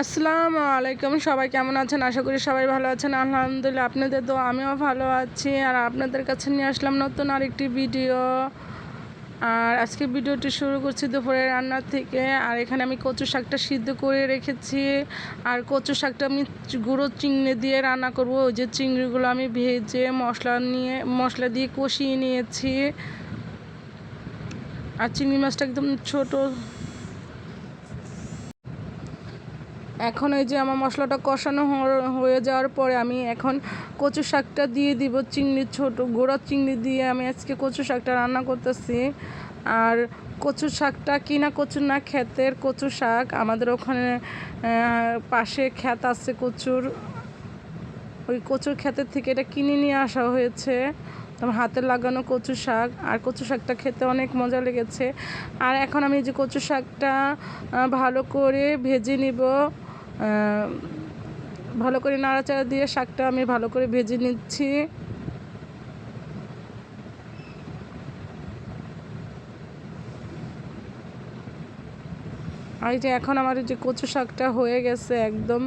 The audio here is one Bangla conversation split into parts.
আসসালামু আলাইকুম। সবাই কেমন আছেন? আশা করি সবাই ভালো আছেন। আলহামদুলিল্লাহ, আপনাদের তো আমিও ভালো আছি। আর আপনাদের কাছে নিয়ে আসলাম নতুন আরেকটি ভিডিও। আর আজকে ভিডিওটি শুরু করছি দুপুরে রান্নার থেকে। আর এখানে আমি কচু শাকটা সিদ্ধ করে রেখেছি। আর কচু শাকটা আমি গুঁড়ো চিংড়ি দিয়ে রান্না করব। ওই যে চিংড়িগুলো আমি ভেজে মশলা নিয়ে, মশলা দিয়ে কষিয়ে নিয়েছি। আর চিংড়ি মাছটা একদম ছোটো এখন এই যে আমার মশলাটা কষানো হয়ে যাওয়ার পরে আমি এখন কচু শাকটা দিয়ে দিব, চিংড়ি ছোট গোড়ার চিংড়ি দিয়ে আমি আজকে কচু শাকটা রান্না করতেছি। আর কচু শাকটা কিনা কচু না ক্ষেতের কচু শাক, আমাদের ওখানে পাশে ক্ষেত আছে কচুর। ওই কচুর ক্ষেতের থেকে এটা কিনে নিয়ে আসা হয়েছে। তোমার হাতে লাগানো কচু শাক, আর কচু শাকটা খেতে অনেক মজা লেগেছে। আর এখন আমি যে কচু শাকটা ভালো করে ভেজে নিব। ভালো করে নাড়াচাড়া দিয়ে শাকটা আমি ভালো করে ভেজে নিচ্ছি। আর যে এখন আমার যে কচু শাকটা হয়ে গেছে একদম।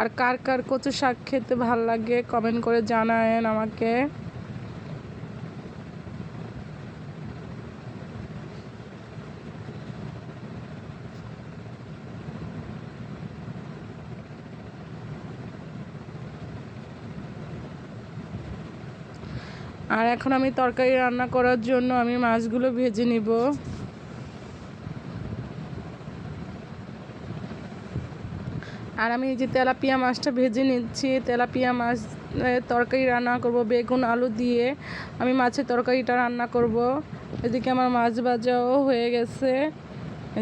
আর কার কার কচু শাক খেতে ভালো লাগে কমেন্ট করে জানায়েন আমাকে। আর এখন আমি তরকারি রান্না করার জন্য আমি মাছগুলো ভেজে নিব। আর আমি এই যে তেলাপিয়া মাছটা ভেজে নিচ্ছি, তেলাপিয়া মাছ তরকারি রান্না করব, বেগুন, আলু দিয়ে আমি মাছের তরকারিটা রান্না করব। এদিকে আমার মাছ ভাজাও হয়ে গেছে।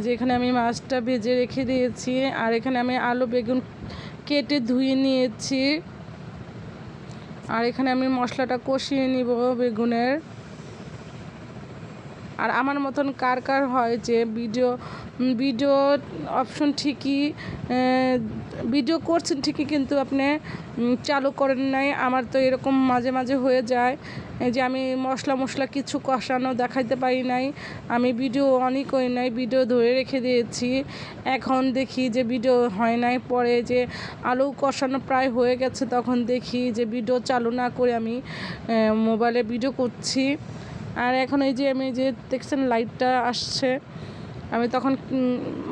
যে এখানে আমি মাছটা ভেজে রেখে দিয়েছি, আর এখানে আমি আলু, বেগুন কেটে ধুয়ে নিয়েছি। আর এখানে আমি মশলাটা কষিয়ে নিব বেগুনের। আর আমার মতন কার কার হয় যে ভিডিও ভিডিও অপশন ঠিকই ভিডিও করছেন ঠিকই কিন্তু আপনি চালু করেন নাই। আমার তো এরকম মাঝে মাঝে হয়ে যায় যে আমি মশলা মশলা কিছু কষানো দেখাইতে পারি নাই। আমি ভিডিও অনই করি নাই ভিডিও ধরে রেখে দিয়েছি। এখন দেখি যে ভিডিও হয় নাই, পরে যে আলু কষানো প্রায় হয়ে গেছে, তখন দেখি যে ভিডিও চালু না করে আমি মোবাইলে ভিডিও করছি। আর এখন এই যে আমি যে দেখছেন লাইটটা আসছে আমি তখন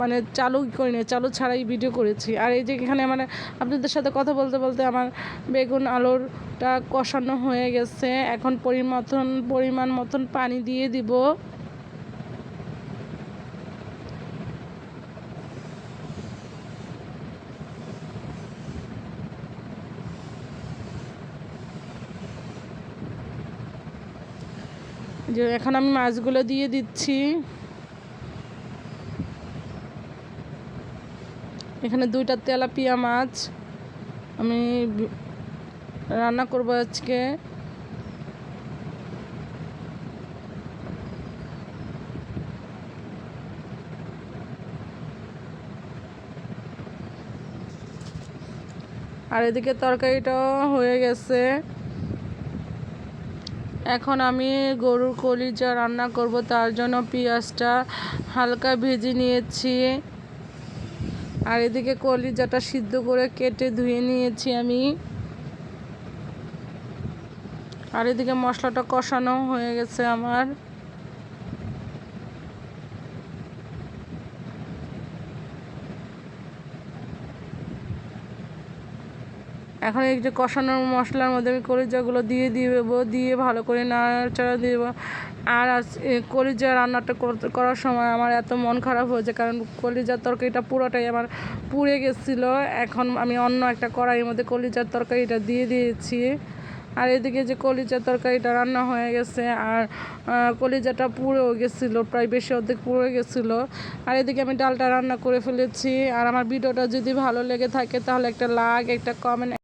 মানে চালু করিনি, চালু ছাড়াই ভিডিও করেছি। আর এই যে এখানে মানে আপনাদের সাথে কথা বলতে বলতে আমার বেগুন আলুরটা কষানো হয়ে গেছে। এখন পরিমতন পরিমাণ মতন পানি দিয়ে দিব। যে এখন আমি মাছগুলো দিয়ে দিচ্ছি। এখানে দুইটা তেলাপিয়া মাছ। আমি রান্না করব আজকে। আর এদিকে তরকারিটাও হয়ে গেছে। এখন আমি গরুর কলিজা রান্না করব, তার জন্য পেঁয়াজটা হালকা ভেজে নিয়েছি। আর এদিকে কলিজাটা সিদ্ধ করে কেটে ধুয়ে নিয়েছি আমি। আর এদিকে মশলাটা কষানো হয়ে গেছে আমার। এখন এই যে কষানোর মশলার মধ্যে আমি কলিজাগুলো দিয়ে দেবো দিয়ে ভালো করে নাড়াচাড়া দেবো। আর কলিজা রান্নাটা করার সময় আমার এত মন খারাপ হয়েছে, কারণ কলিজার তরকারিটা পুরোটাই আমার পুড়ে গেছিল। এখন আমি অন্য একটা কড়াইয়ের মধ্যে কলিজার তরকারিটা দিয়ে দিয়েছি। আর এদিকে যে কলিজার তরকারিটা রান্না হয়ে গেছে, আর কলিজাটা পুড়েও গেছিল, প্রায় বেশি অর্ধেক পুড়ে গেছিল। আর এদিকে আমি ডালটা রান্না করে ফেলেছি। আর আমার ভিডিওটা যদি ভালো লেগে থাকে, তাহলে একটা লাইক, একটা কমেন্ট